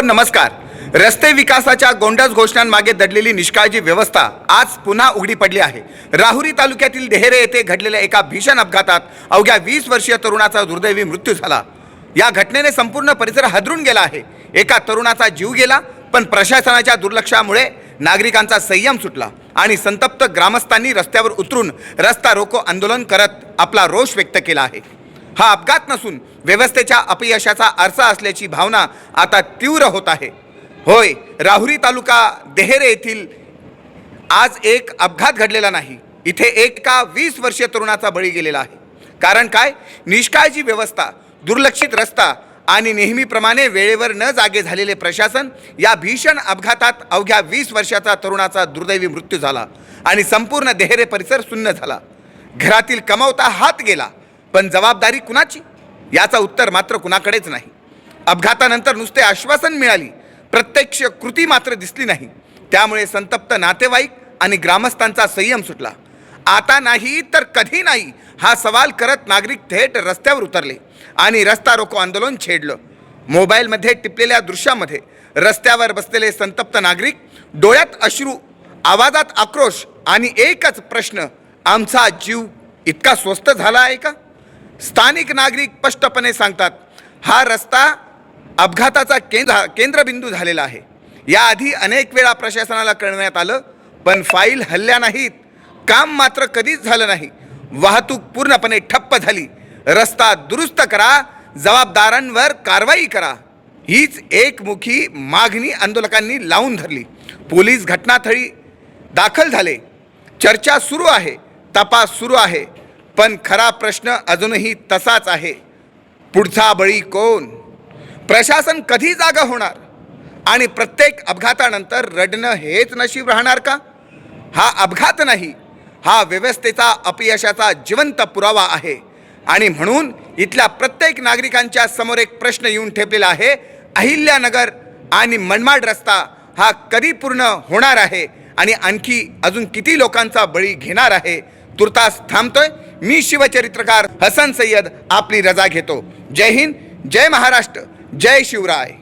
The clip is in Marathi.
हो नमस्कार. रस्ते विकासाच्या गोंडस घोषणांमागे दडलेली निष्काळजी व्यवस्था आज पुन्हा उघडी पडली आहे. राहुरी तालुक्यातील देहेरे येथे घडलेल्या एका भीषण अपघातात अवघ्या वीस वर्षीय तरुणाचा दुर्दैवी मृत्यू झाला. या घटनेने संपूर्ण परिसर हादरून गेला आहे. एका तरुणाचा जीव गेला पण प्रशासनाच्या दुर्लक्षामुळे नागरिकांचा संयम सुटला आणि संतप्त ग्रामस्थांनी रस्त्यावर उतरून रस्ता रोको आंदोलन करत आपला रोष व्यक्त केला आहे. हा अपघात नसून व्यवस्थेच्या अपयशाचा आरसा असल्याची भावना आता तीव्र होत आहे. होय राहुरी तालुका देहेरे येथील आज एक अपघात घडलेला नाही. इथे एका वीस वर्षीय तरुणाचा बळी गेलेला आहे. कारण काय? निष्काळजी व्यवस्था दुर्लक्षित रस्ता आणि नेहमीप्रमाणे वेळेवर न जागे झालेले प्रशासन या भीषण अपघातात अवघ्या वीस वर्षाचा तरुणाचा दुर्दैवी मृत्यू झाला आणि संपूर्ण देहेरे परिसर सुन्न झाला. घरातील कमावता हात गेला. पण जबाबदारी कुणाची? याचं उत्तर मात्र कुणाकडेच नाही. अपघातानंतर नुसते आश्वासन मिळाली प्रत्यक्ष कृती मात्र दिसली नाही. त्यामुळे संतप्त नातेवाईक आणि ग्रामस्थांचा संयम सुटला. आता नाही तर कधी नाही हा सवाल करत नागरिक थेट रस्त्यावर उतरले आणि रस्ता रोको आंदोलन छेडलं. मोबाईलमध्ये टिपलेल्या दृश्यामध्ये रस्त्यावर बसलेले संतप्त नागरिक डोळ्यात अश्रू आवाजात आक्रोश आणि एकच प्रश्न आमचा जीव इतका स्वस्त झाला आहे का? स्थानिक नागरिक स्पष्टपणे सांगतात हा रस्ता अपघाताचा केंद्र केंद्रबिंदू झालेला आहे. याआधी अनेक वेळा प्रशासनाला कळण्यात आलं पण फाईल हल्ल्या नाहीत काम मात्र कधीच झालं नाही. वाहतूक पूर्णपणे ठप्प झाली. रस्ता दुरुस्त करा जबाबदारांवर कारवाई करा. हीच एकमुखी मागणी आंदोलकांनी लावून धरली. पोलीस घटनास्थळी दाखल झाले. चर्चा सुरू आहे तपास सुरू आहे. पण खरा प्रश्न अजूनही तसाच आहे. पुढचा बळी कोण? प्रशासन कधी जागा होणार? आणि प्रत्येक अपघातानंतर रडणं हेच नशीब राहणार का? हा अपघात नाही हा व्यवस्थेचा अपयशाचा जिवंत पुरावा आहे. आणि म्हणून इथल्या प्रत्येक नागरिकांच्या समोर एक प्रश्न येऊन ठेपलेला आहे. अहिल्यानगर आणि मनमाड रस्ता हा कधी पूर्ण होणार आहे? आणि आणखी अजून किती लोकांचा बळी घेणार आहे? तुर्तास थांबतोय. मी शिवचरित्रकार हसन सय्यद आपली रजा घेतो. जय हिंद जय महाराष्ट्र जय शिवराय.